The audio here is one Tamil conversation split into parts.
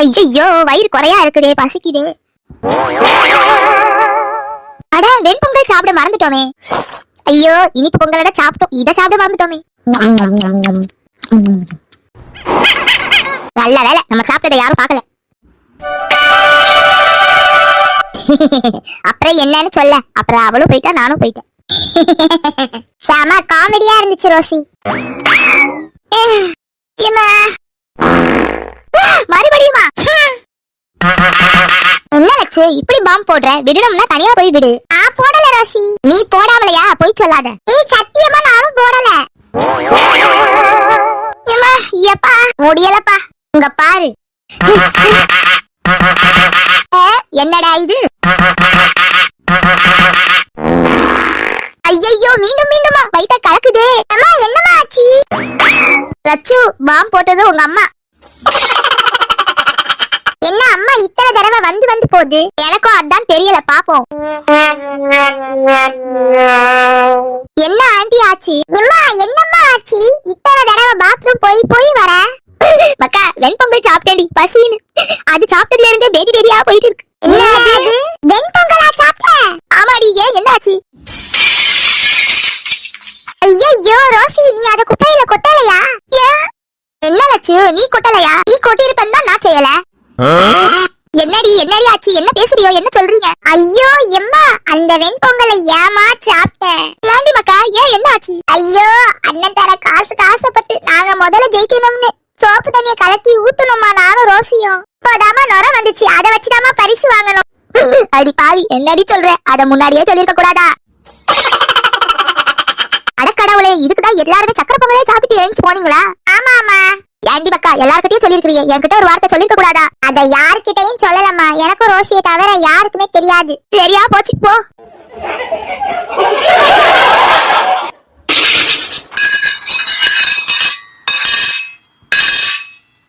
ஐயோ வயிறு குறையா இருக்குதே பசிக்குதே. அட வெண்பொங்கல் சாப்பிட மறந்துட்டோமே. ஐயோ இனிப்பு பொங்கலோட சாப்பிட்டோம். இத சாப்பிட மறந்துட்டோமே. நல்ல வேலை நம்ம சாப்பிட்டதை யாரும் பார்க்கல. அப்புறம் என்னன்னு சொல்ல. அப்புறம் அவளும் போயிட்டா நானும் போயிட்டேன். செம காமெடியா இருந்துச்சு ரோசி. மறுபடியுமா என்ன லட்சு இப்படி பாம் போடுற? விடணும்னா தனியா போய் விடு. நான் போடல ரோசி. நீ போடாமலையா? போய் சொல்லாத. நீ சத்தியமா நானும் போடல. ஏம்மா, எப்பா? முடியலப்பா. உங்க பாரு. என்னடா இது? ஐயோ மீண்டும் மீண்டுமா? வயித்த கலக்குதே. அம்மா என்னமா ஆச்சு? லட்சு பாம் போட்டது உங்க அம்மா. என்ன அம்மா இத்தனை தடவை வந்து வந்து போகுது? எனக்கும் அதான் தெரியல பாப்போம். என்ன ஆண்டி ஆச்சு? அம்மா என்னம்மா ஆச்சு? இத்தனை தடவை பாத்ரூம் போய் போய் வர. மக்கா வெண்பொங்கல் சாப்பிட்டேன்டி பசின்னு. அது சாப்பிட்டதுல இருந்தே பேதி பேதியா போயிட்டு இருக்கு. வெண்பொங்கலா சாப்பிட்ட? ஆமாடி ஏன் என்னாச்சு? ஐயோ ரோசி நீ அத குப்பையில ஏன் லட்சு நீ கொட்டலையா? நீ கொட்டிருப்பேன்னு தான் நான் செய்யல. என்னடி என்னடி ஆச்சு? என்ன பேசுறியோ? என்ன சொல்றீங்க? ஐயோ எம்மா அந்த வெண்பொங்கலை ஏமா சாப்பிட்டேன். ஏண்டி மக்கா ஏன் என்ன ஆச்சு? ஐயோ அண்ணன் தர காசு காசுப்பட்டு நாங்க முதல்ல ஜெயிக்கணும்னு சோப்பு தண்ணிய கலக்கி ஊத்தணுமா நானும் ரோசியும். இப்போதாமா நொர வந்துச்சு. அத வச்சுதாமா பரிசு வாங்கணும். அடி பாவி என்னடி சொல்ற? அத முன்னாடியே சொல்லிருக்க கூடாதா? அடக்கடவுளே இதுக்குதான் எல்லாருமே சக்கர பொங்கலே சாப்பிட்டு ஏஞ்சி போனீங்களா ஆமா ஆமா ஏண்டி பக்கா எல்லார்கிட்டயும் சொல்லிருக்கீங்க என்கிட்ட ஒரு வார்த்தை சொல்லிருக்க கூடாதா? அத யார்கிட்டயும் சொல்லலம்மா. எனக்கும் ரோசியை தவிர யாருக்குமே தெரியாது. சரியா போச்சு போ.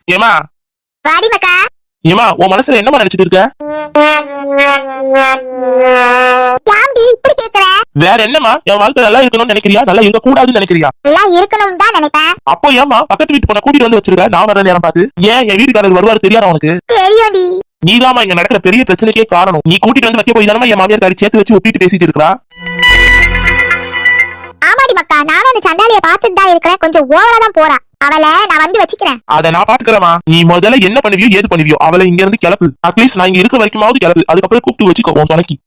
ஏமா வாடி மக்கா. ஏமா உன் மனசுல என்னமா நினைச்சிட்டு இருக்க? ஏன்டி இப்படி வேற என்னமா என் வாழ்க்கை நல்லா இருக்கணும்னு நினைக்கிறியா? நல்லா இருக்க கூடாதுன்னு நினைக்கிறியா? எல்லாம் இருக்கணும் தான் நினைப்பேன். அப்போ ஏமா பக்கத்து வீட்டு பொண்ணை கூட்டிட்டு வந்து வச்சிருக்க? நான் வர நேரம் பார்த்து ஏன் என் வீட்டுக்காரர் வருவாரு தெரியாதா உனக்கு? தெரியும்டி. நீதாம்மா இங்க நடக்கிற பெரிய பிரச்சனைக்கே காரணம். நீ கூட்டிட்டு வந்து வைக்க போய் தானமா என் மாமியார் காரி சேர்த்து வச்சு ஒப்பிட்டு பேசிட்டு இருக்கா? ஆமாடி மக்கா நானும் அந்த சண்டாலிய பார்த்துட்டு தான் இருக்கிறேன். கொஞ்சம் ஓவரா தான் போறா. அவளை நான் வந்து வச்சுக்கிறேன். அதை நான் பாத்துக்கிறேமா நீ முதல்ல என்ன பண்ணுவியோ ஏது பண்ணுவியோ அவளை இங்க இருந்து கிளப்பு அட்லீஸ்ட் நான் இங்க இருக்க வரைக்குமாவது கிளப்பு. அதுக்கப்புறம் கூப்பிட்டு வச்சுக்கோ உன் துணைக்கு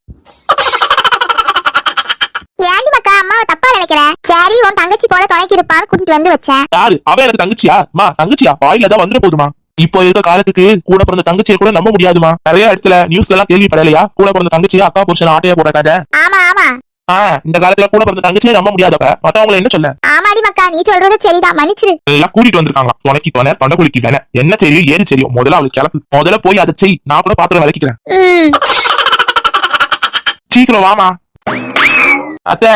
ஏண்டி மக்கா சரி உன் தங்கச்சி போல துணைக்கு இருப்பான்னு கூட்டிட்டு வந்து வச்சேன். யாரு? அவ எனக்கு தங்கச்சியா? மா தங்கச்சியா? வாயில தான் வந்துட போதுமா? இப்போ இருக்க காலத்துக்கு கூட பிறந்த தங்கச்சியை கூட நம்ப முடியாதுமா? நிறைய இடத்துல நியூஸ்ல எல்லாம் கேள்விப்படலையா கூட பிறந்த தங்கச்சியா அக்கா புருஷன் ஆட்டையா போட கதை? ஆமா ஆமா. ஆ இந்த காலத்துல கூட பிறந்த தங்கச்சியை நம்ப முடியாதப்ப மத்தவங்களை என்ன சொல்ல? ஆமாடி மக்கா நீ சொல்றது சரிதான். மன்னிச்சிரு. எல்லாம் கூட்டிட்டு வந்திருக்காங்க. துணைக்கு துணை தொண்டை குளிக்கு தானே என்ன தெரியும் ஏது தெரியும் முதல்ல அவளுக்கு கிளப்பு. முதல்ல போய் அதை செய். நான் கூட பாத்திரம் விளக்கிக்கிறேன். சீக்கிரம் வாமா. அத்தை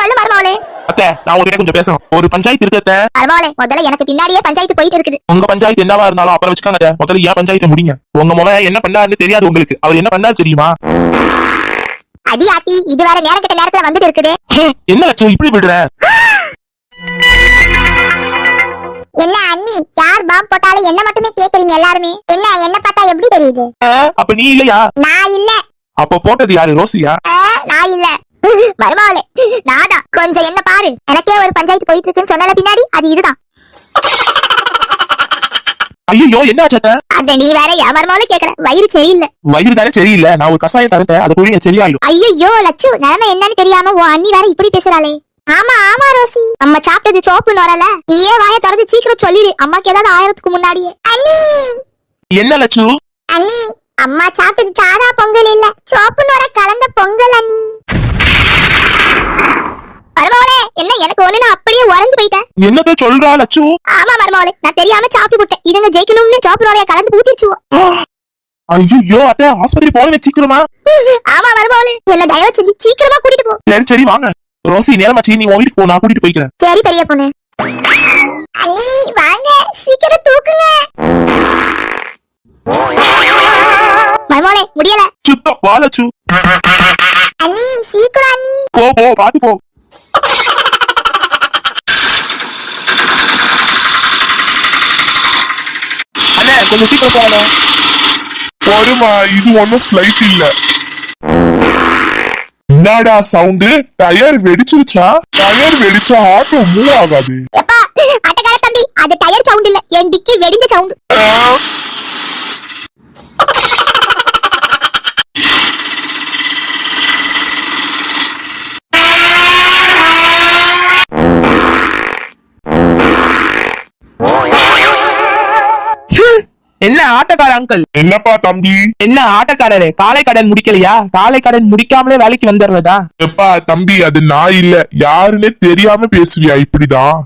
சொல்லு மருமவளே அத்தை நான் உங்ககிட்ட கொஞ்சம் பேசணும். ஒரு பஞ்சாயத்து இருக்கு அத்தை. மருமவளே முதல்ல எனக்கு பின்னாடியே பஞ்சாயத்து போயிட்டு இருக்குது. உங்க பஞ்சாயத்து என்னவா இருந்தாலும் அப்புறம் வச்சுக்காங்க அத்தை. முதல்ல ஏன் பஞ்சாயத்தை முடிங்க? உங்க முறை என்ன பண்ணாருன்னு தெரியாது உங்களுக்கு. அவர் என்ன பண்ணாரு தெரியுமா? அடி ஆத்தி இது வேற நேரம் கிட்ட நேரத்துல வந்துட்டு இருக்குது. ஹம், என்ன லட்சம் இப்படி விடுற? என்ன அண்ணி யார் பாம் போட்டாலும் என்ன மட்டுமே கேக்குறீங்க எல்லாருமே? என்ன என்ன பார்த்தா எப்படி தெரியுது? அப்ப நீ இல்லையா? நான் இல்ல. அப்ப போட்டது யாரு ரோசியா? ஆ, நான் இல்ல. மருமவளே நாதான் கொஞ்சம் என்ன பாரு. எனக்கே ஒரு பஞ்சாயத்து போயிட்டு இருக்குன்னு சொன்னல பின்னாடி? அது இதுதான். ஐயோ என்ன? அத நீ வேற என் மருமவளே கேக்குற. வயிறு சரியில்லை. வயிறு தானே சரியில்லை? நான் ஒரு கசாயம் தரேன் அதை குடிங்க சரியாயிடும். ஐயோ லட்சு நிலைமை என்னன்னு தெரியாம உன் அண்ணி வேற இப்படி பேசுறாளே. ஆமா ஆமா ரோசி. நம்ம சாப்பிட்டது சோப்பு நோரல. நீயே வாய திறந்து சீக்கிரம் சொல்லிடு. அம்மாக்கு ஏதாவது ஆயிரத்துக்கு முன்னாடியே. அண்ணி! என்ன லட்சு அண்ணி அம்மா சாப்பிட்டது சாதா பொங்கல் இல்ல. சோப்பு நோர கலந்த பொங்கல் அண்ணி. மருமவளே என்ன எனக்கு ஒண்ணு நான் அப்படியே உறைஞ்சு போயிட்டேன். என்னத்த சொல்றா லட்சு? ஆமா மருமவளே நான் தெரியாம சாப்பிட்டு விட்டேன். இதுங்க ஜெயிக்கணும்னு சோப்பு நோரைய கலந்து ஊத்திடுச்சுவோம் ஐயோ அத்தை ஆஸ்பத்திரி போன வச்சுக்கிறோமா ஆமா மருமவளே என்ன தயவு செஞ்சு சீக்கிரமா கூட்டிட்டு போ. சரி சரி வாங்க. ரோசி நேரமாச்சு நீ உன் வீட்டுக்கு போ நான் கூட்டிட்டு போய்க்கிறேன். சரி பெரிய பொண்ணு. அண்ணி வாங்க சீக்கிரம் தூக்குங்க. மருமவளே முடியல. சுத்தம் வா லட்சு. அண்ணி சீக்கிரம் அண்ணி. போ போ பாத்து போ. அண்ணே கொஞ்சம் சீக்கிரம் போங்க. போடுமா இது ஒண்ணும் ஃபிளைட் இல்ல. என்னடா சவுண்டு டயர் வெடிச்சிருச்சா? டயர் வெடிச்சா ஆட்டோ மூவ் ஆகாது. எப்பா அட்டகார தம்பி அது டயர் சவுண்ட் இல்ல. என் டிக்கி வெடிஞ்ச சவுண்ட் என்ன ஆட்டக்கார அங்கிள் என்னப்பா தம்பி? என்ன ஆட்டக்காரரே? காலை கடன் முடிக்கலையா? காலை கடன் முடிக்காமலே வேலைக்கு வந்துடுறதா? எப்பா தம்பி அது நான் இல்ல. யாருன்னே தெரியாம பேசுவியா இப்படிதான்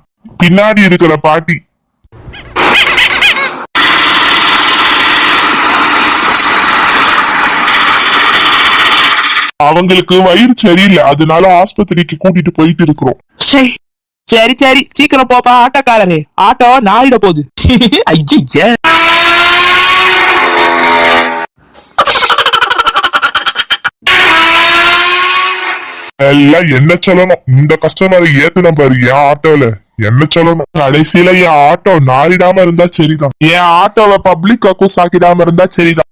பின்னாடி இருக்கிற பாட்டி. அவங்களுக்கு வயிறு சரியில்லை. அதனால ஆஸ்பத்திரிக்கு கூட்டிட்டு போயிட்டு இருக்கிறோம். சரி சரி சரி. சீக்கிரம் போப்பா ஆட்டோக்காரரே. ஆட்டோ நாயிட போகுது. ஐயே எல்லாம் என்ன சொல்லணும்? இந்த கஸ்டமரை ஏத்துன பாரு என் ஆட்டோல என்ன சொல்லணும்? கடைசியில என் ஆட்டோ நாரிடாம இருந்தா சரிதான். என் ஆட்டோவை பப்ளிக் அக்கூஸ் ஆக்கிடாம இருந்தா சரிதான்.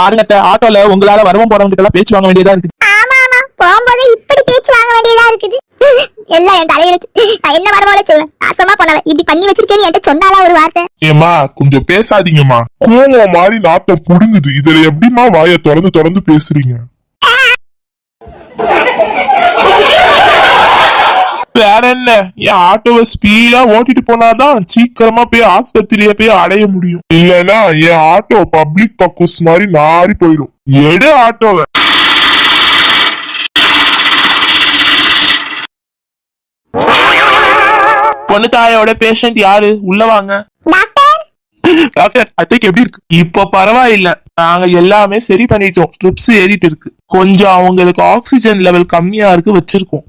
பாருங்க அத்தை, ஆட்டோல உங்களால வரவும் போறவங்க எல்லாம் பேச்சு வாங்க வேண்டியதா இருக்கு ஆமா ஆமா போகும்போது இப்படி பேச்சு வாங்க வேண்டியதா இருக்குது. எல்லாம் என் தலையெழுத்து. நான் என்ன வரமோல சொல்லுவேன்? நாசமா போனவ. இப்படி பண்ணி வச்சிருக்கேன்னு என்கிட்ட சொன்னாலா ஒரு வார்த்தை? ஏமா கொஞ்சம் பேசாதீங்கம்மா. கோவம் மாதிரி நாட்டம் புடுங்குது. இதுல எப்படிம்மா வாயை திறந்து திறந்து பேசுறீங்க? வேற என்ன? என் ஆட்டோவை ஸ்பீடா ஓட்டிட்டு போனாதான் சீக்கிரமா போய் ஆஸ்பத்திரிய போய் அடைய முடியும். இல்லனா என் ஆட்டோ பப்ளிக் பக்கூஸ் மாதிரி நாரி போயிடும். எடு ஆட்டோவை பொண்ணு தாயோட பேஷண்ட் யாரு? உள்ள வாங்க. டாக்டர் அத்தைக்கு எப்படி இருக்கு? இப்போ பரவாயில்ல. நாங்க எல்லாமே சரி பண்ணிட்டோம். ட்ரிப்ஸ் ஏறிட்டு இருக்கு. கொஞ்சம் அவங்களுக்கு ஆக்சிஜன் லெவல் கம்மியா இருக்கு வச்சிருக்கோம்.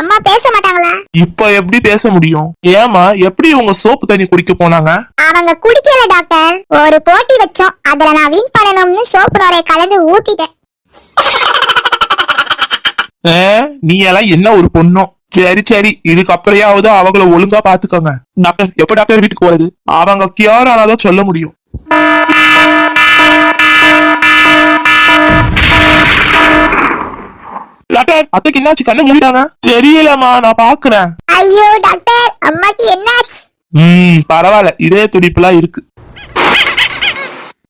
அம்மா பேச மாட்டாங்களா? இப்ப எப்படி பேச முடியும்? ஏமா எப்படி உங்க சோப்பு தண்ணி குடிக்க போனாங்க? அவங்க குடிக்கல டாக்டர் ஒரு போட்டி வச்சோம். அதுல நான் வின் பண்ணணும்னு சோப்பு நுரைய கலந்து ஊத்திட்டேன். நீ எல்லாம் என்ன ஒரு பொண்ணோ? சரி சரி. இதுக்கப்புறையாவது அவங்கள ஒழுங்கா பாத்துக்கோங்க. டாக்டர் எப்ப டாக்டர் வீட்டுக்கு போறது? அவங்க கியூர் ஆனாதான் சொல்ல முடியும். டாக்டர் அத்தைக்கு என்னாச்சு? கண்ணை மூடிட்டாங்க. தெரியலம்மா நான் பாக்குறேன். ஐயோ டாக்டர் அம்மாக்கு என்னாச்சு? ம் பரவாயில்ல. இதே துடிப்புலாம் இருக்கு.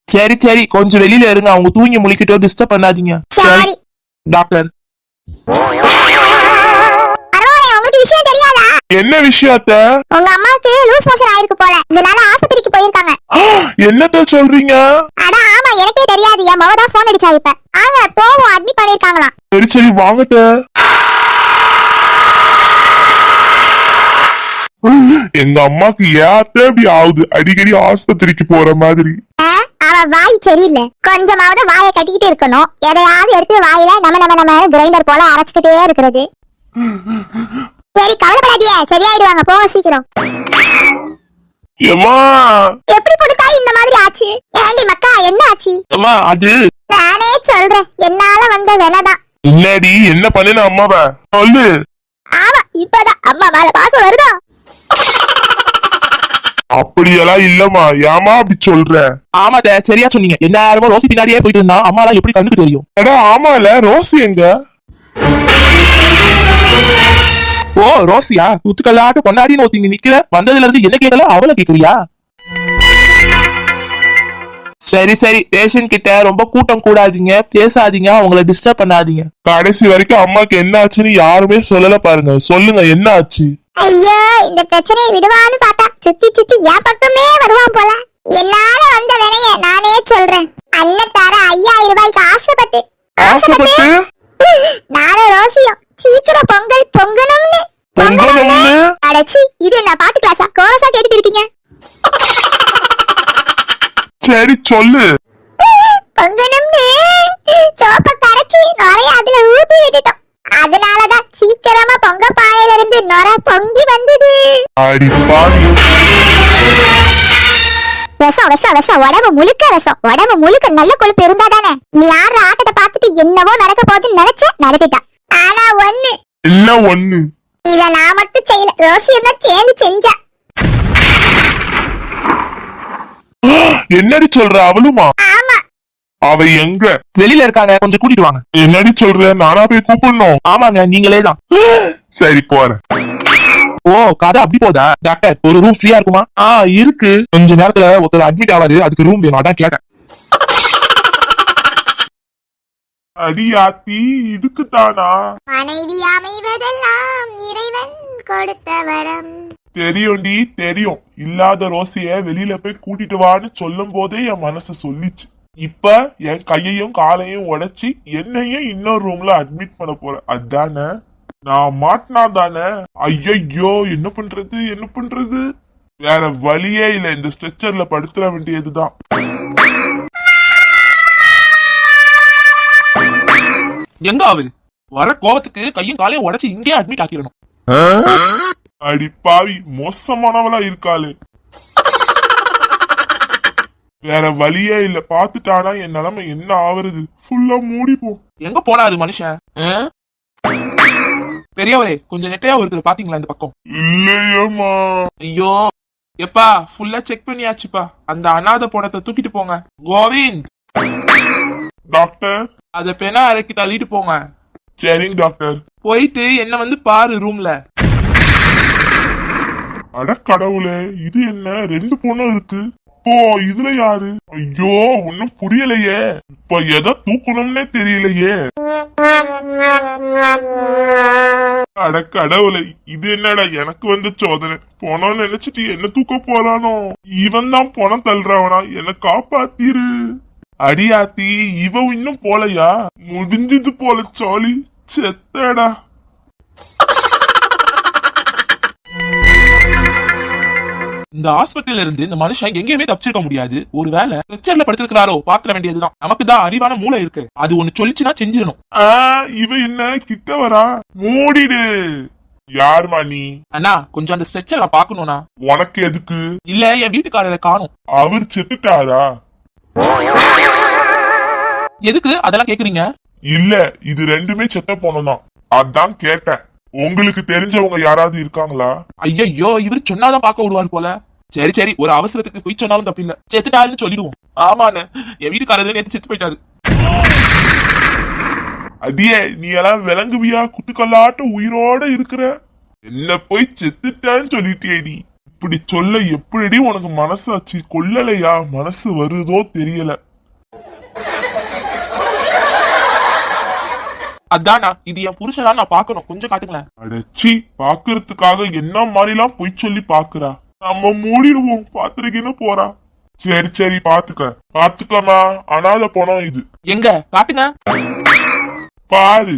சரி சரி. கொஞ்சம் வெளியில இருங்க. அவங்க தூங்கி முழிக்கிட்டோ டிஸ்டர்ப் பண்ணாதீங்க. சாரி. டாக்டர். விஷயம் தெரியாதா? என்ன விஷயத்த? உங்க அம்மாவுக்கு லூஸ் மோஷன் ஆயிருக்கு போல. இதனால ஆஸ்பத்திரிக்கு போயிருக்காங்க. என்னத்த சொல்றீங்க? அட ஆமா எனக்கே தெரியாது. என் மவ தான் போன் அடிச்சா இப்ப. ஆங்க போவோம். அட்மிட் பண்ணிருக்காங்களாம் சரி சரி வாங்கத்த. எங்க அம்மாக்கு ஏத்த இப்படி ஆகுது. அடிக்கடி ஆஸ்பத்திரிக்கு போற மாதிரி. அவ வாய் சரியில்லை. கொஞ்சமாவது வாயை கட்டிக்கிட்டு இருக்கணும். எதையாவது எடுத்து வாயில நம்ம நம்ம நம்ம கிரைண்டர் போல அரைச்சுக்கிட்டே இருக்கிறது. சரி கவலைப்படாதீங்க. சரியாயிடுவாங்க. போங்க சீக்கிரம். ஏமா எப்படி கொடுத்தா இந்த மாதிரி ஆச்சு? ஏண்டி மக்கா என்ன ஆச்சு? அம்மா அது? நானே சொல்றேன். என்னால வந்த விலைதான் என்னடி? என்ன பண்ணின அம்மாவ? சொல்லு. ஆமா இப்பதான் அம்மா மேல பாசம் வருதா? அப்படியெல்லாம் இல்லம்மா. ஏமா அப்படி சொல்ற? ஆமாத சரியா சொன்னீங்க. என்ன ரோசி பின்னாடியே போயிட்டு இருந்தா அம்மா எல்லாம் எப்படி கண்ணுக்கு தெரியும்? எடா ஆமால. ரோசி எங்க? ஓ ரோசியா குத்துக்கல்லாட்டு பொன்னாடின்னு ஒருத்திங்க நிக்கிற வந்ததுல இருந்து என்ன கேட்கல? அவளை கேக்குறியா சரி சரி பேஷண்ட் கிட்ட ரொம்ப கூட்டம் கூடாதீங்க பேசாதீங்க அவங்கள டிஸ்டர்ப் பண்ணாதீங்க. கடைசி வரைக்கும் அம்மாக்கு என்ன ஆச்சுன்னு யாருமே சொல்லல பாருங்க. சொல்லுங்க என்ன ஆச்சு? ஐயோ இந்த பிரச்சனையை விடுவான்னு பார்த்தா சுத்தி சுத்தி என் பக்கமே வருவான் போல. என்னால வந்த வினைய நானே சொல்றேன். அண்ணன் தர ஐயாயிரம் ரூபாய்க்கு ஆசைப்பட்டு? ஆசைப்பட்டு? நானும் ரோசியும். சீக்கிரம் பொங்கல் பொங்கணும்னு பொங்கணும்னு அடச்சி இது என்ன பாட்டு கிளாஸா கோரஸா கேட்டுட்டு இருக்கீங்க சரி சொல்லு. பொங்கணும்னு சோப்ப கரைச்சி நுரைய அதுல ஊத்தி விட்டுட்டோம். அதனாலதான் சீக்கிரமா பொங்க பானையில இருந்து நுர பொங்கி வந்தது. விஷம் விஷம் விஷம். உடம்பு முழுக்க விஷம். உடம்பு முழுக்க நல்ல கொழுப்பு இருந்தா தானே? நீ ஆடுற ஆட்டத்தை பார்த்துட்டு என்னவோ நடக்க போகுதுன்னு நினைச்ச நடத்திட்டா. ஆனா ஒண்ணு. என்ன ஒண்ணு. இத நான் மட்டும் செய்யல. ரோசி இருந்தா சேர்ந்து செஞ்சா. என்னடி சொல்ற? அவளுமா? ஆமா. அவ எங்க? வெளியில இருக்காங்க. கொஞ்சம் கூட்டிட்டு வாங்க. என்னடி சொல்ற? நானா போய் கூப்பிடணும். ஆமாங்க நீங்களே தான். சரி போறேன். ஓ கதை அப்படி போதா? டாக்டர் ஒரு ரூம் ஃப்ரீயா இருக்குமா? ஆ இருக்கு. கொஞ்ச நேரத்துல ஒருத்தர் அட்மிட் ஆகாது அதுக்கு ரூம் வேணும். அதான் கேட்டேன். அடியாத்தி இதுக்கு தானா மனைவி அமைவதெல்லாம் இறைவன் கொடுத்த வரம். தெரியும்டி தெரியும். இல்லாத ரோசிய வெளியில போய் கூட்டிட்டு வான்னு சொல்லும் போதே என் மனசு சொல்லிச்சு. இப்ப என் கையையும் காலையும் உடைச்சி என்னையும் இன்னொரு ரூம்ல அட்மிட் பண்ண போற. அதானே? நான் மாட்டினா தானே ஐயோ என்ன பண்றது? என்ன பண்றது? வேற வழியே இல்ல. இந்த ஸ்ட்ரெச்சர்ல படுத்துற வேண்டியதுதான். எங்க ஆகுது வர கோவத்துக்கு கையும் காலையும் உடைச்சு இங்கேயே அட்மிட் ஆக்கிடணும். அடி பாவி மோசமானவளா இருக்காளே. வேற வழியே இல்ல பாத்துட்டானா என் நிலைமை என்ன ஆவறது? ஃபுல்லா மூடிப்போம் எங்க போனாரு மனுஷன்? பெரியவரே கொஞ்சம் நெட்டையா இருக்குது பாத்தீங்களா இந்த பக்கம்? இல்லையம்மா. ஐயோ எப்பா ஃபுல்லா செக் பண்ணியாச்சுப்பா. அந்த அனாதை போனத்தை தூக்கிட்டு போங்க. கோவிந்த்! டாக்டர்? அத பெனா அரைக்கி தள்ளிட்டு போங்க. சரிங்க டாக்டர் போயிட்டு என்ன வந்து பாரு ரூம்ல அட கடவுளே இது என்ன? ரெண்டு பொண்ணும் இருக்கு. இப்போ இதுல யாரு? ஐயோ ஒன்னும் புரியலையே. இப்ப எதை தூக்கணும்னே தெரியலையே. அட கடவுளே இது என்னடா எனக்கு வந்த சோதனை. பணம் நினைச்சிட்டு என்ன தூக்க போறானோ? இவன் தான் பணம் தள்ளுறவனா. என்ன காப்பாத்திரு. அடியாத்தி இவ இன்னும் போலையா? முடிஞ்சது போல சாலி. செத்தடா. இந்த ஹாஸ்பிட்டல்ல இருந்து இந்த மனுஷன் எங்கேயுமே தப்பிச்சிருக்க முடியாது. ஒருவேளை பிரச்சனைல படுத்திருக்கிறாரோ பாத்திர வேண்டியதுதான். நமக்கு தான் அறிவான மூளை இருக்கு. அது ஒண்ணு சொல்லிச்சுன்னா செஞ்சிடணும். இவ என்ன கிட்ட வரா? மூடிடு. யாருமா நீ? அண்ணா கொஞ்சம் அந்த ஸ்ட்ரெச்சரை பாக்கணும்னா உனக்கு எதுக்கு? இல்ல என் வீட்டுக்காரரை காணும். அவர் செத்துட்டாரா? எதுக்கு அதெல்லாம் கேக்குறீங்க? இல்ல இது ரெண்டுமே செத்த போனதான் அதான் கேட்டேன். உங்களுக்கு தெரிஞ்சவங்க யாராவது இருக்காங்களா? ஐயோ இவர் சொன்னாதான் பார்க்க விடுவார் போல. சரி சரி ஒரு அவசரத்துக்கு போய் சொன்னாலும் தப்பில்ல. செத்துட்டாருன்னு சொல்லிடுவோம். ஆமாண்ணே என் வீட்டுக்காரர் நேத்து செத்து போயிட்டாரு. அடியே நீ எல்லாம் விளங்குவியா குத்துக்கல்லாட்ட உயிரோட இருக்கிற. என்ன போய் செத்துட்டான்னு சொல்லிட்டியே நீ. இப்படி சொல்ல எப்படி உனக்கு மனசாச்சு? கொல்லலையா மனசு வருதோ தெரியல. அதானா இது என் புருஷனா நான் பாக்கணும் கொஞ்சம் காட்டுங்களேன். அடச்சி பாக்குறதுக்காக என்ன மாதிரிலாம் பொய் சொல்லி பாக்குறா நம்ம மூடிடுவோம். பாத்துருக்கீன்னு போறா. சரி சரி பாத்துக்க பாத்துக்கமா அனாத பணம் இது. எங்க? காட்டுங்க. பாரு.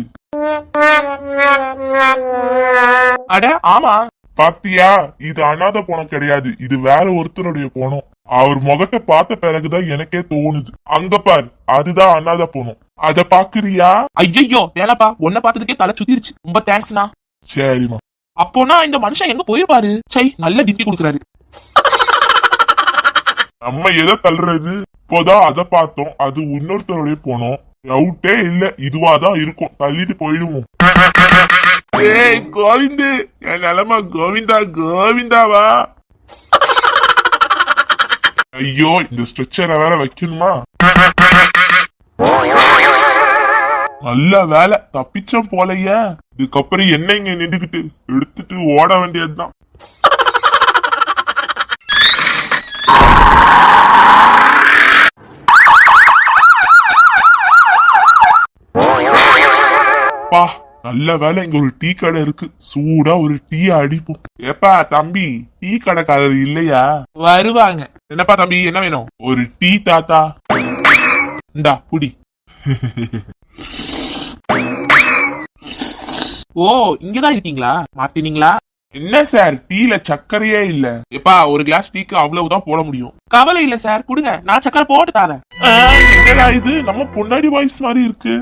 அட ஆமா. பாத்தியா இது அனாத பணம் கிடையாது. இது வேற ஒருத்தருடைய பணம் அவர் முகத்தை பார்த்த பிறகுதான் எனக்கே தோணுது. அங்க பாரு அதுதான் அனாத பணம் அத பாக்குறியா? ஐயோ வேணாப்பா. உன்னை பார்த்ததுக்கே தலை சுத்திருச்சு. ரொம்ப தேங்க்ஸ்ண்ணா சரிம்மா. அப்போனா இந்த மனுஷன் எங்க போயிருப்பாரு சை நல்ல டிப்பி கொடுக்குறாரு. நம்ம எதை தள்ளுறது? இப்போதான் அதை பார்த்தோம். அது இன்னொருத்தருடைய போனோம். டவுட்டே இல்ல. இதுவாதான் இருக்கும். தள்ளிட்டு போயிடுவோம். ஏய் கோவிந்து. என் நிலம கோவிந்தா கோவிந்தாவா? ஐயோ இந்த ஸ்ட்ரெச்சரை வேற வைக்கணுமா? நல்ல வேலை தப்பிச்சோம் போலயே. இதுக்கப்புறம் என்ன இங்க நின்றுகிட்டு எடுத்துட்டு ஓட வேண்டியதுதான். பா நல்ல வேலை இங்க ஒரு டீ கடை இருக்கு. சூடா ஒரு டீ அடிப்போம். ஏப்பா தம்பி டீ கடைக்காரர் இல்லையா? வருவாங்க. என்னப்பா தம்பி என்ன வேணும்? ஒரு டீ தாத்தா. இந்தா புடி ஓ இங்கதான் இருக்கீங்களா? மாட்டினீங்களா? என்ன சார் டீல சர்க்கரையே இல்ல. எப்பா ஒரு கிளாஸ் டீக்கு அவ்வளவுதான் போட முடியும். கவலை இல்ல சார் கொடுங்க. நான் சக்கரை போட்டு தரேன். என்னடா இது? நம்ம பொன்னாடி வாய்ஸ் மாதிரி இருக்கு.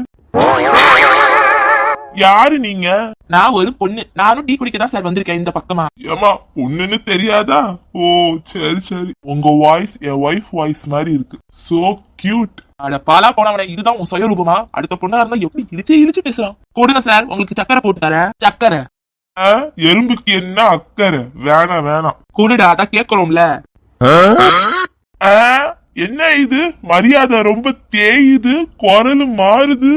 யாரு நீங்க? நான் ஒரு பொண்ணு. நானும் டீ குடிக்க தான் சார் வந்திருக்கேன் இந்த பக்கமா. ஏமா பொண்ணுன்னு தெரியாதா? ஓ சரி சரி. உங்க வாய்ஸ் என் ஒய்ஃப் வாய்ஸ் மாதிரி இருக்கு. சோ கியூட் அட பாலா போனவனே இதுதான் உன் சுயரூபமா? அடுத்த பொண்ணா இருந்தா எப்படி இடிச்சு இடிச்சு பேசுறான்? கொடுங்க சார் உங்களுக்கு சக்கரை போட்டு தரேன். சக்கரை. எறும்புக்கு என்ன அக்கறை? வேணாம் வேணாம். கொடுடா அதான் கேட்கணும்ல ஆ, என்ன இது? மரியாதை ரொம்ப தேயுது குரல் மாறுது.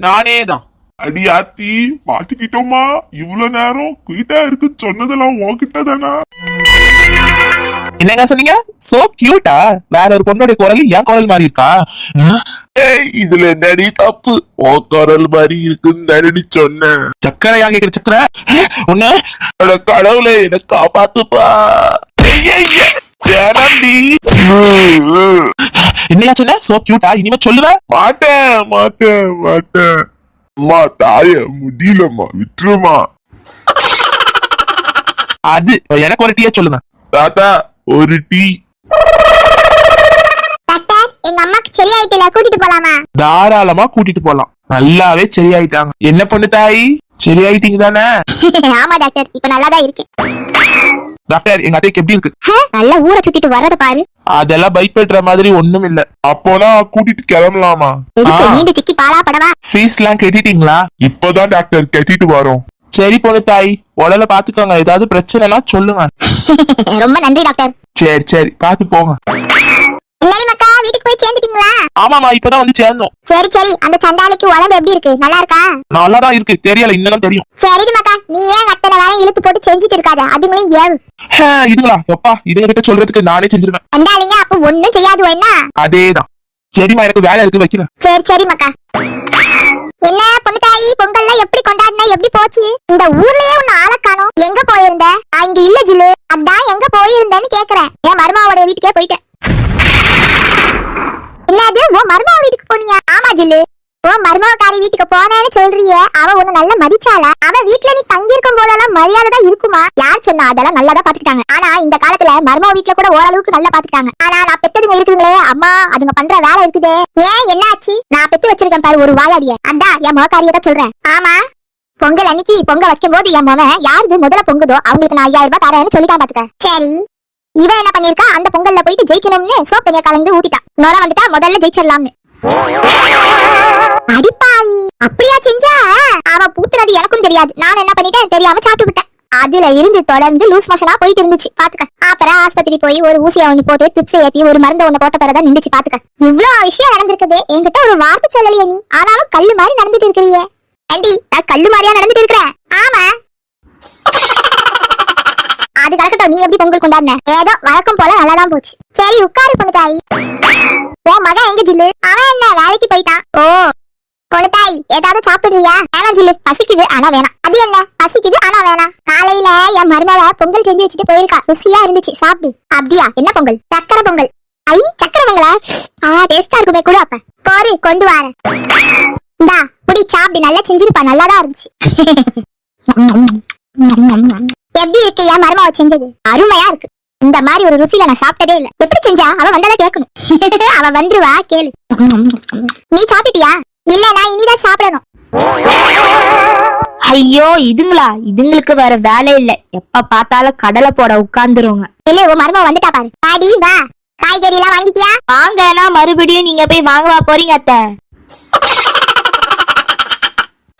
நானே தான் அடியாத்தி மாட்டிக்கிட்டோமா? இவ்வளவு நேரம் குயிட்டா இருக்குன்னு சொன்னதெல்லாம் உன்கிட்ட தானா? என்னங்க சொன்னீங்க? சோ கியூட்டா வேற ஒரு பொண்ணோட குரல் என் குரல் மாதிரி இருக்கா? இதுல என்னடி தப்பு? ஓ குரல் மாதிரி இருக்குன்னு தானடி சொன்னேன். சக்கரையா கேக்குற சக்கரை? உன்ன? அட கடவுளே இத காப்பாத்துப்பா. வேணாம்டி. என்னையா சொன்ன? சோ கியூட்டா இனிமே சொல்லுவேன் மாட்டேன் மாட்டேன் மாட்டேன். அம்மா தாய முடியலம்மா விட்டுருமா. அது எனக்கு ஒரு டீயா சொல்லுங்க. தாத்தா ஒரு டீ. டாக்டர் எங்க அம்மாக்கு சரியாயிட்டுல கூட்டிட்டு போலாமா? தாராளமா கூட்டிட்டு போலாம். நல்லாவே சரியாயிட்டாங்க. என்ன பொண்ணு தாய்? சரியாயிட்டீங்க தானே ஆமா டாக்டர் இப்ப நல்லாதான் இருக்கு. டாக்டர் எங்க அத்தைக்கு எப்படி இருக்கு? நல்லா ஊரை சுத்திட்டு வர்றத பாரு. அதெல்லாம் பயப்படுற மாதிரி ஒண்ணும் இல்ல. அப்போனா கூட்டிட்டு கிளம்பலாமா. நீண்டு சிக்கி பாலா படவா? ஃபீஸ் எல்லாம் கட்டிட்டீங்களா? இப்பதான் டாக்டர் கட்டிட்டு வரோம். சரி பொண்ணு தாய். உடல பாத்துக்கோங்க ஏதாவது பிரச்சனைனா சொல்லுங்க. ரொம்ப நன்றி டாக்டர் சரி சரி. பாத்து போங்க. வீட்டுக்கு போய் சேர்ந்துட்டீங்களா? ஆமாமா இப்பதான் வந்து சேர்ந்தோம். சரி சரி. அந்த சண்டாளிக்கு உடம்பு எப்படி இருக்கு? நல்லா இருக்கா? நல்லாதான் இருக்கு. தெரியல இன்னும் தெரியும். சரிடி மக்கா. நீ ஏன் அத்தனை வேலை இழுத்து போட்டு செஞ்சுட்டு இருக்காத? அதுங்களையும் ஏவு. ஹே, இதுங்களா? எப்பா இதுங்க கிட்ட சொல்றதுக்கு நானே செஞ்சிருவேன். சண்டாளிங்க அப்ப ஒண்ணும் செய்யாது என்ன? அதேதான். சரிம்மா எனக்கு வேலை இருக்கு வைக்கிறேன். சரி சரி மக்கா. என்ன பொண்ணு தாயி பொங்கல்லாம் எப்படி கொண்டாடின எப்படி போச்சு? இந்த ஊர்லயே உன்னை ஆள காணோம். எங்க போயிருந்த? நான் இங்க இல்ல ஜில்லு. அதான் எங்க போயிருந்தேன்னு கேக்குறேன். என் மருமாவோட வீட்டுக்கே போயிட்டேன். என்னது உன் மருமக வீட்டுக்கு போனியா? ஆமா ஜில்லு. உன் மருமாவக்காரி வீட்டுக்கு போனேன்னு சொல்றியே. அவ உன்ன நல்லா மதிச்சாளா? அவ வீட்டுல நீ தங்கி இருக்கும் போதெல்லாம் மரியாதை தான் இருக்குமா? யார் சொன்னா அதெல்லாம் நல்லா தான் பாத்துக்கிட்டாங்க ஆனா இந்த காலத்துல மருமக வீட்டுல கூட ஓரளவுக்கு நல்லா பாத்துக்கிட்டாங்க ஆனா நான் பெத்ததுங்க இருக்குங்களே அம்மா அதுங்க பண்ற வேலை இருக்குதே. ஏன் என்னாச்சு? நான் பெத்து வச்சிருக்கேன் பாரு ஒரு வாயாடிய. அதான் என் முகக்காரிய தான் சொல்றேன். ஆமா. பொங்கல் அன்னைக்கு பொங்க வைக்கும் போது என் மவன் யாருக்கு முதல்ல பொங்குதோ அவங்களுக்கு நான் ஐயாயிரம் ரூபாய் தரேன்னு சொல்லிட்டான் பாத்துக்க. சரி. இவன் என்ன பண்ணிருக்கா அந்த பொங்கல்ல போயிட்டு ஜெயிக்கணும்னு சோப் தனியா கலந்து ஊத்திட்டான் நோர வந்துட்டா முதல்ல ஜெயிச்சிடலாம்னு. அடிப்பாவி. அப்படியா செஞ்சா? அவ பூத்துனது எனக்கும் தெரியாது. நான் என்ன பண்ணிட்டேன்? தெரியாம சாப்பிட்டு விட்டேன். அதுல இருந்து தொடர்ந்து லூஸ் மோஷனா போயிட்டு இருந்துச்சு. பாத்துக்க. அப்புறம் ஆஸ்பத்திரி போய் ஒரு ஊசியை ஒண்ணு போட்டு டிப்ஸ் ஏத்தி ஒரு மருந்து ஒண்ணு போட்ட பிறகு நின்றுச்சு பாத்துக்க. இவ்வளவு விஷயம் நடந்திருக்குது. என்கிட்ட ஒரு வார்த்தை சொல்லலையே நீ. ஆனாலும் கல்லு மாதிரி நடந்துட்டு இருக்கிறியே. ஆண்டி நான் கல்லு மாதிரியா நடந்துட்டு இருக்கிறேன். ஆமா. அது கலக்கட்டும். நீ எப்படி பொங்கல் கொண்டாடின? ஏதோ வழக்கம் போல நல்லாதான் போச்சு. சரி உட்காரு பொண்ணுதாய் ஓ மகன் எங்க ஜில்லு? அவன் என்ன வேலைக்கு போயிட்டான்? ஓ பொண்ணு ஏதாவது சாப்பிடுறியா வேணாம் ஜில்லு பசிக்குது ஆனா வேணாம். அது என்ன? பசிக்குது ஆனா வேணாம். காலையில என் மருமவ பொங்கல் செஞ்சு வச்சுட்டு போயிருக்கா. ருசியா இருந்துச்சு சாப்பிடு. அப்படியா? என்ன பொங்கல்? சக்கரை பொங்கல். ஐ சக்கரை பொங்கலா? ஆ டேஸ்டா இருக்குமே கூட அப்ப. போரு கொண்டு வரேன். இந்தா புடி சாப்பிடு நல்லா செஞ்சிருப்பா நல்லாதான் இருந்துச்சு. எப்படி இருக்கு என் மருமவ செஞ்சது? அருமையா இருக்கு. இந்த மாதிரி ஒரு ருசியில நான் சாப்பிட்டதே இல்ல. எப்படி செஞ்சா? அவ வந்தாதான் கேட்கணும். அவ வந்துருவா கேளு. நீ சாப்பிட்டியா? இல்ல நான் இனிதான் சாப்பிடணும். ஐயோ இதுங்களா? இதுங்களுக்கு வேற வேலை இல்ல. எப்ப பார்த்தாலும் கடலை போட உட்கார்ந்துருவாங்க. இல்ல உன் மருமவ வந்துட்டா பாரு. பாடி வா. காய்கறி எல்லாம் வாங்கிட்டியா வாங்கன்னா மறுபடியும் நீங்க போய் வாங்கவா போறீங்க அத்தை?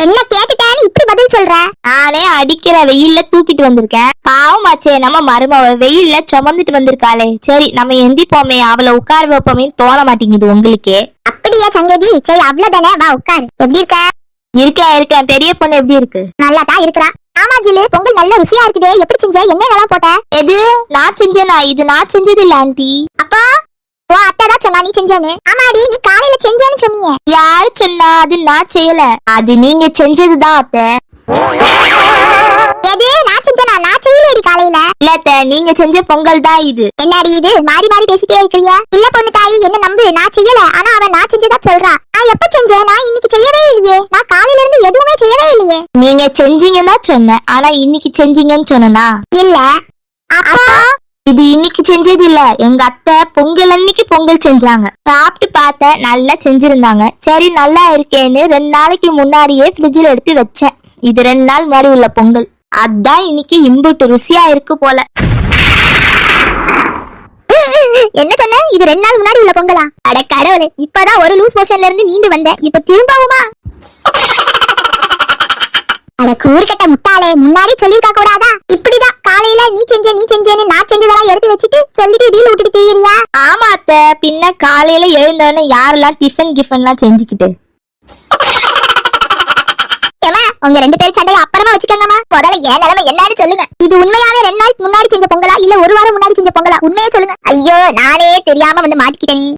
என்ன கேட்டுட்டேன்னு இப்படி பதில் சொல்ற? நானே அடிக்கிற வெயில்ல தூக்கிட்டு வந்திருக்கேன். பாவமாச்சே நம்ம மருமவ வெயில்ல சுமந்துட்டு வந்திருக்காளே. சரி நம்ம எந்திப்போமே அவளை உட்கார வைப்போமே தோண மாட்டேங்குது உங்களுக்கே. அப்படியா சங்கதி? சரி அவ்வளவுதானே? வா உட்காரு. எப்படி இருக்க? இருக்கேன் இருக்கேன் பெரிய பொண்ணு எப்படி இருக்கு? நல்லா தான் இருக்கிறா. ஆமா ஜில்லு பொங்கல் நல்ல ருசியா இருக்குதே. எப்படி செஞ்ச? என்னென்னலாம் போட்ட? எது? நான் செஞ்சேனா? இது நான் செஞ்சது இல்ல ஆண்டி. அப்போ உன் அத்தை தான் சொன்னா நீ செஞ்சேன்னு. ஆமாடி நீ காலையில செஞ்சேன்னு சொன்னீங்க. யாரு சொன்னா அது நான் செய்யல. அது நீங்க செஞ்சதுதான் அத்தை. எது? நான் செஞ்சனா? நான் செய்யலடி காலையில. இல்லத்த நீங்க செஞ்ச பொங்கல் தான் இது. என்னடி இது? மாறி மாறி பேசிட்டே இருக்கிறியா? இல்ல பொண்ணு தாயி என்ன நம்பு? நான் செய்யல. ஆனா அவன் நான் செஞ்சதா சொல்றா. நான் எப்ப செஞ்சேன்? நான் இன்னைக்கு செய்யவே இல்லையே. நான் காலையில இருந்து எதுவுமே செய்யவே இல்லையே. நீங்க செஞ்சீங்கன்னு சொன்னேன். ஆனா இன்னைக்கு செஞ்சீங்கன்னு சொன்னா இல்ல. அப்பா! இது இன்னைக்கு செஞ்சது இல்ல. எங்க அத்தை பொங்கல் அன்னைக்கு பொங்கல் செஞ்சாங்க. சாப்பிட்டு பார்த்த நல்லா செஞ்சிருந்தாங்க. சரி நல்லா இருக்கேன்னு ரெண்டு நாளைக்கு முன்னாடியே ஃப்ரிட்ஜில் எடுத்து வச்சேன். இது ரெண்டு நாள் மாதிரி உள்ள பொங்கல். அதான் இன்னைக்கு இம்புட்டு ருசியா இருக்கு போல. என்ன சொன்ன? இது ரெண்டு நாள் முன்னாடி உள்ள பொங்கலா? அட கடவுளே இப்பதான் ஒரு லூஸ் மோஷன்ல இருந்து மீண்டு வந்தேன். இப்ப திரும்பவுமா? அட கூறுகட்ட முட்டாளே முன்னாடி சொல்லிருக்க கூடாதா? இப்படி காலையில நீ செஞ்ச நீ செஞ்சேன்னு நான் செஞ்சதெல்லாம் எடுத்து வச்சுட்டு சொல்லிட்டு டீல் விட்டுட்டு தெரியுறியா? ஆமா அத்தை. பின்ன காலையில எழுந்தோடனே யாரெல்லாம் டிஃபன் கிஃபன்லாம் செஞ்சுக்கிட்டு? உங்க ரெண்டு பேரும் சண்டையை அப்புறமா வச்சுக்கோங்கம்மா. முதல்ல என் நிலைமை என்னன்னு சொல்லுங்க. இது உண்மையாவே ரெண்டு நாள் முன்னாடி செஞ்ச பொங்கலா? இல்ல ஒரு வாரம் முன்னாடி செஞ்ச பொங்கலா? உண்மையே சொல்லுங்க. ஐயோ நானே தெரியாம வந்து மாட்டிக்கிட்டேன்.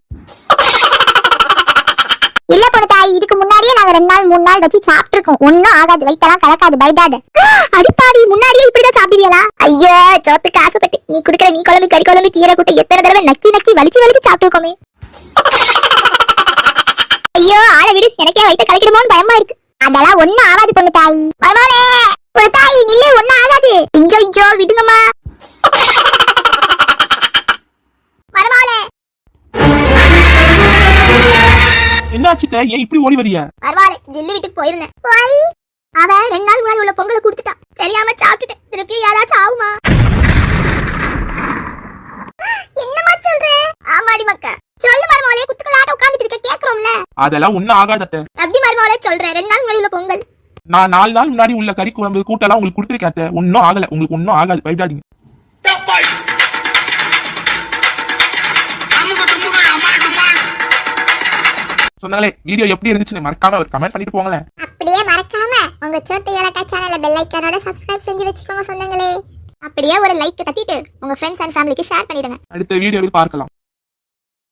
இல்ல பொண்ணு தாய் இதுக்கு முன்னாடியே நாங்க ரெண்டு நாள் மூணு நாள் வச்சு சாப்பிட்டுருக்கோம். ஒன்னும் ஆகாது. வயித்தெல்லாம் கலக்காது. பயப்படாத. அடிப்பாடி முன்னாடியே இப்படிதான் சாப்பிடுவீங்களா? ஐயோ சோத்துக்கு ஆசைப்பட்டு. நீ குடுக்கிற நீ குழம்பு கறி குழம்பு கீரை கூட்டு எத்தனை தடவை நக்கி நக்கி வலிச்சு வலிச்சு சாப்பிட்டுருக்கோமே. ஐயோ ஆளை விடு. எனக்கே வயித்த கலக்கிடுமோன்னு பயமா இருக்கு. அதெல்லாம் ஒன்னும் ஆகாது பொண்ணு தாயி. பரவாயில்ல. பொண்ணு தாயி நில்லு. ஒண்ணும் ஆகாது. இங்க இங்கோ விடுங்கம்மா. பரவாயில்ல. என்னாச்சு அத்தை? ஏன் இப்படி ஓடி வரிய பரவாயில்ல ஜில்லு வீட்டுக்கு போயிருந்தேன். போய் அவ ரெண்டு நாள் முன்னாடி உள்ள பொங்கலை கொடுத்துட்டான் தெரியாம சாப்பிட்டுட்டேன். திருப்பி யாராச்சும் ஆகுமா? என்னமா சொல்ற? ஆமாடி மக்கா. சொல்லு மருமகளே குத்துக்கலாட்ட உட்கார்ந்துட்டு இருக்க கேக்குறோம்ல. அதெல்லாம் ஒண்ணும் ஆகாது அத்தை எப்படி மருமகளே சொல்றேன். ரெண்டு நாள் முன்னாடி உள்ள பொங்கல். நான் நாலு நாள் முன்னாடி உள்ள கறி குழம்பு கூட்டெல்லாம் உங்களுக்கு கொடுத்துருக்கேன். ஒண்ணும் ஆகல. உங்களுக்கு ஒண்ணும் ஆகாது. பயப்படாதீங்க. சொன்னாங்களே வீடியோ எப்படி இருந்துச்சுன்னு மறக்காம ஒரு கமெண்ட் பண்ணிட்டு போங்களேன். அப்படியே மறக்காம உங்க சோட்டு கலக்கா சேனலை பெல் ஐக்கானோட சப்ஸ்கிரைப் செஞ்சு வச்சுக்கோங்க சொந்தங்களே. அப்படியே ஒரு லைக் தட்டிட்டு உங்க ஃப்ரெண்ட்ஸ் அண்ட் ஃபேமிலிக்கு ஷேர் பண்ணிடுங்க. அடுத்த வீடியோவில் பார்க்கலாம்.